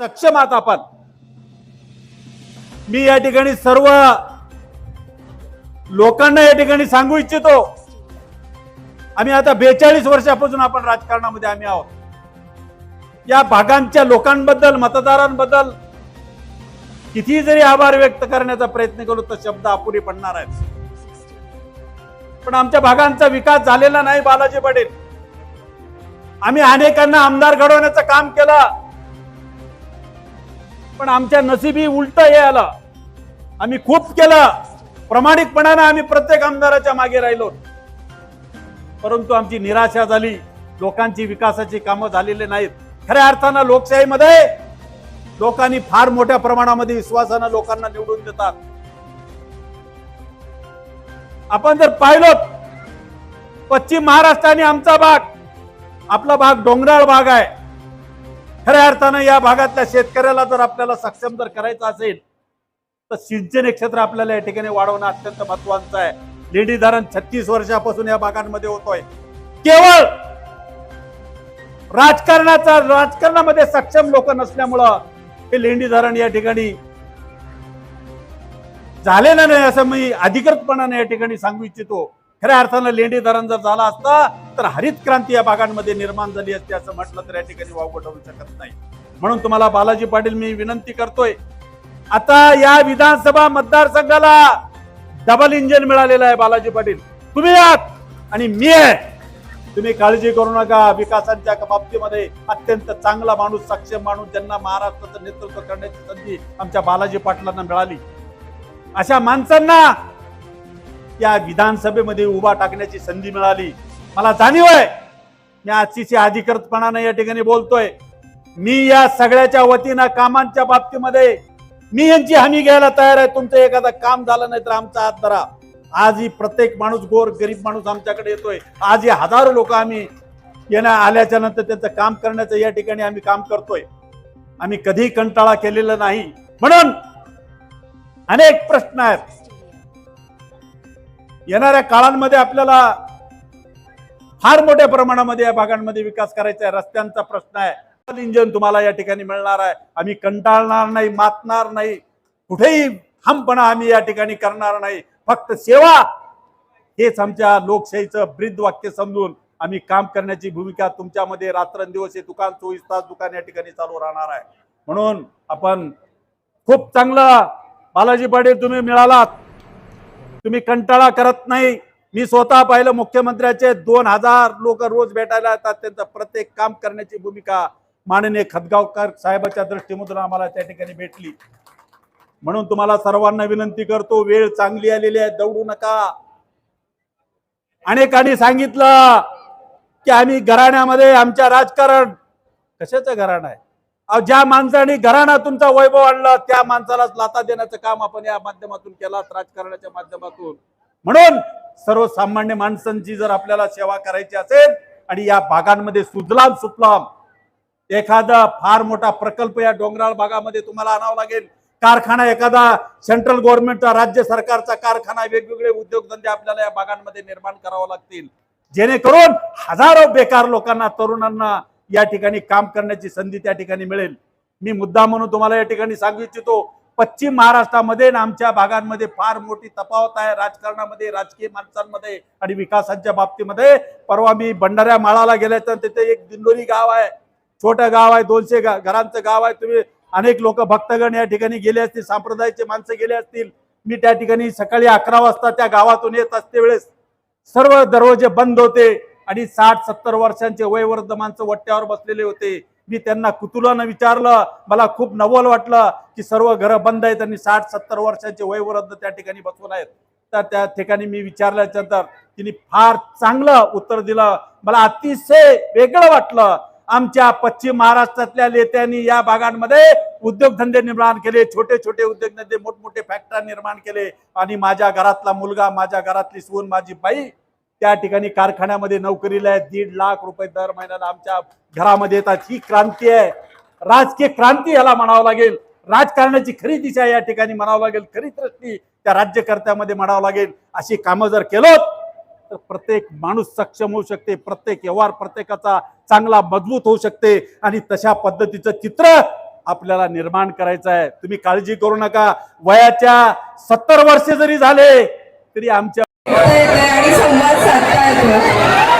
सक्षम आहात आपण. मी या ठिकाणी सर्व लोकांना या ठिकाणी सांगू इच्छितो. आम्ही आता बेचाळीस वर्षापासून आपण राजकारणामध्ये आम्ही आहोत. या भागांच्या लोकांबद्दल मतदारांबद्दल किती जरी आभार व्यक्त करण्याचा प्रयत्न करू तर शब्द अपुरी पडणार आहेत. पण आमच्या भागांचा विकास झालेला नाही बालाजी पाटील. आम्ही अनेकांना आमदार घडवण्याचं काम केलं. पण आमच्या नसिबी उलट हे आलं. आम्ही खूप केलं. प्रामाणिकपणानं आम्ही प्रत्येक आमदाराच्या मागे राहिलो. परंतु आमची निराशा झाली. लोकांची विकासाची कामं झालेली नाहीत. खऱ्या अर्थानं लोकशाहीमध्ये लोकांनी फार मोठ्या प्रमाणामध्ये विश्वासानं लोकांना निवडून देतात. आपण जर पाहिलो पश्चिम महाराष्ट्र आणि आमचा भाग आपला भाग डोंगराळ भाग आहे. खऱ्या अर्थानं या भागातल्या शेतकऱ्याला जर आपल्याला सक्षम जर करायचं असेल तर सिंचन क्षेत्र आपल्याला या ठिकाणी वाढवणं अत्यंत महत्वाचं आहे. लेंडी धरण छत्तीस वर्षापासून या भागांमध्ये होतोय. केवळ राजकारणाचा राजकारणामध्ये सक्षम लोक नसल्यामुळं हे लेंडी धरण या ठिकाणी झालेलं नाही असं मी अधिकृतपणाने या ठिकाणी सांगू इच्छितो. खऱ्या अर्थानं लेंडी धरण जर झाला असता तर हरित क्रांती या भागांमध्ये निर्माण झाली असते असं म्हटलं तर या ठिकाणी वाव ठरू शकत नाही. म्हणून तुम्हाला बालाजी पाटील मी विनंती करतोय आता या विधानसभा मतदारसंघाला डबल इंजिन मिळालेलं आहे बालाजी पाटील. तुम्ही आहात आणि मी आहे. तुम्ही काळजी करू नका विकासाच्या बाबतीमध्ये अत्यंत चांगला माणूस सक्षम माणूस ज्यांना महाराष्ट्राचं नेतृत्व करण्याची संधी आमच्या बालाजी पाटलांना मिळाली. अशा माणसांना या विधानसभेमध्ये उभा टाकण्याची संधी मिळाली. मला जाणीव आहे मी आजची अधिकृतपणानं या ठिकाणी बोलतोय. मी या सगळ्याच्या वतीनं कामांच्या बाबतीमध्ये मी यांची हमी घ्यायला तयार आहे. तुमचं एखादं काम झालं नाही तर आमचा हात धरा. आज ही प्रत्येक माणूस गोर गरीब माणूस आमच्याकडे येतोय. आज हजारो लोक आम्ही येण्या आल्याच्यानंतर त्यांचं काम करण्याचं या ठिकाणी आम्ही काम करतोय. आम्ही कधी कंटाळा केलेला नाही. म्हणून अनेक प्रश्न आहेत. येणाऱ्या काळांमध्ये आपल्याला फार मोठ्या प्रमाणामध्ये या भागांमध्ये विकास करायचा आहे. रस्त्यांचा प्रश्न आहे. इंजन तुम्हाला या ठिकाणी मिळणार आहे. आम्ही कंटाळणार नाही मातणार नाही. कुठेही हमपणा आम्ही या ठिकाणी करणार नाही. फक्त सेवा. हेच आमच्या लोकशाहीचं ब्रीद वाक्य समजून आम्ही काम करण्याची भूमिका तुमच्यामध्ये रात्रंदिवस हे दुकान चोवीस तास दुकान या ठिकाणी चालू राहणार आहे. म्हणून आपण खूप चांगलं बालाजी पाटील तुम्ही मिळालात. तुम्ही कंटाळा करत नाही. मी स्वतः पाहिलं मुख्यमंत्र्याचे दोन हजार लोक रोज भेटायला येतात. त्यांचं प्रत्येक काम करण्याची भूमिका माननीय खतगावकर साहेबाच्या दृष्टीमधून आम्हाला त्या ठिकाणी भेटली. म्हणून तुम्हाला सर्वांना विनंती करतो वेळ चांगली आलेली आहे दौडू नका. अनेकांनी सांगितलं की आम्ही घराण्यामध्ये आमच्या राजकारण कशाचं घराणं आहे? ज्या माणसाने घराणा तुमचा वैभव आणला त्या माणसालाच लाता देण्याचं काम आपण या माध्यमातून केला राजकारणाच्या माध्यमातून. म्हणून सर्वसामान्य माणसांची जर आपल्याला सेवा करायची असेल आणि या भागांमध्ये सुजलाम सुफलाम एखादा फार मोठा प्रकल्प या डोंगराळ भागामध्ये तुम्हाला आणावा लागेल. कारखाना एखादा सेंट्रल गव्हर्नमेंटचा राज्य सरकारचा कारखाना वेगवेगळे उद्योगधंदे आपल्याला या भागांमध्ये निर्माण करावे लागतील. जेणेकरून हजारो बेकार लोकांना तरुणांना या ठिकाणी काम करण्याची संधी त्या ठिकाणी मिळेल. मी मुद्दा म्हणून तुम्हाला या ठिकाणी सांगू इच्छितो पश्चिम महाराष्ट्रामध्ये आमच्या भागांमध्ये फार मोठी तफावत आहे राजकारणामध्ये राजकीय माणसांमध्ये आणि विकासाच्या बाबतीमध्ये. परवा मी भंडाऱ्या माळाला गेल्याच्या तिथे एक दिंडोरी गाव आहे छोटं गाव आहे दोनशे घरांचं गाव आहे. तुम्ही अनेक लोक भक्तगण या ठिकाणी गेले असतील संप्रदायाचे माणसं गेले असतील. मी त्या ठिकाणी सकाळी अकरा वाजता त्या गावातून येत असते वेळेस. सर्व दरवाजे बंद होते. आणि साठ सत्तर वर्षांचे वयवृद्ध माणसं वट्ट्यावर बसलेले होते. मी त्यांना कुतुलानं विचारलं. मला खूप नवल वाटलं की सर्व घरं बंद आहेत आणि साठ सत्तर वर्षांचे वयवृद्ध त्या ठिकाणी बसून आहेत. तर त्या ठिकाणी मी विचारल्याच्यानंतर तिने फार चांगलं उत्तर दिलं. मला अतिशय वेगळं वाटलं. आमच्या पश्चिम महाराष्ट्रातल्या नेत्यांनी या भागांमध्ये उद्योगधंदे निर्माण केले. छोटे छोटे उद्योगधंदे मोठमोठे फॅक्टऱ्या निर्माण केले. आणि माझ्या घरातला मुलगा माझ्या घरातली सून माझी बाई त्या ठिकाणी कारखान्यामध्ये नोकरीला आहे दीड लाख रुपये दर महिन्याला आमच्या घरामध्ये येतात. ही क्रांती आहे. राजकीय क्रांती याला म्हणावं लागेल. राजकारणाची खरी दिशा या ठिकाणी म्हणावं लागेल. खरी दृष्टी त्या राज्यकर्त्यामध्ये म्हणावं लागेल. अशी कामं जर केलं तर प्रत्येक माणूस सक्षम होऊ शकते. प्रत्येक व्यवहार प्रत्येकाचा चांगला मजबूत होऊ शकते. आणि तशा पद्धतीचं चित्र आपल्याला निर्माण करायचं आहे. तुम्ही काळजी करू नका. वयाच्या सत्तर वर्षे जरी झाले तरी आमच्या संवाद साधता येतो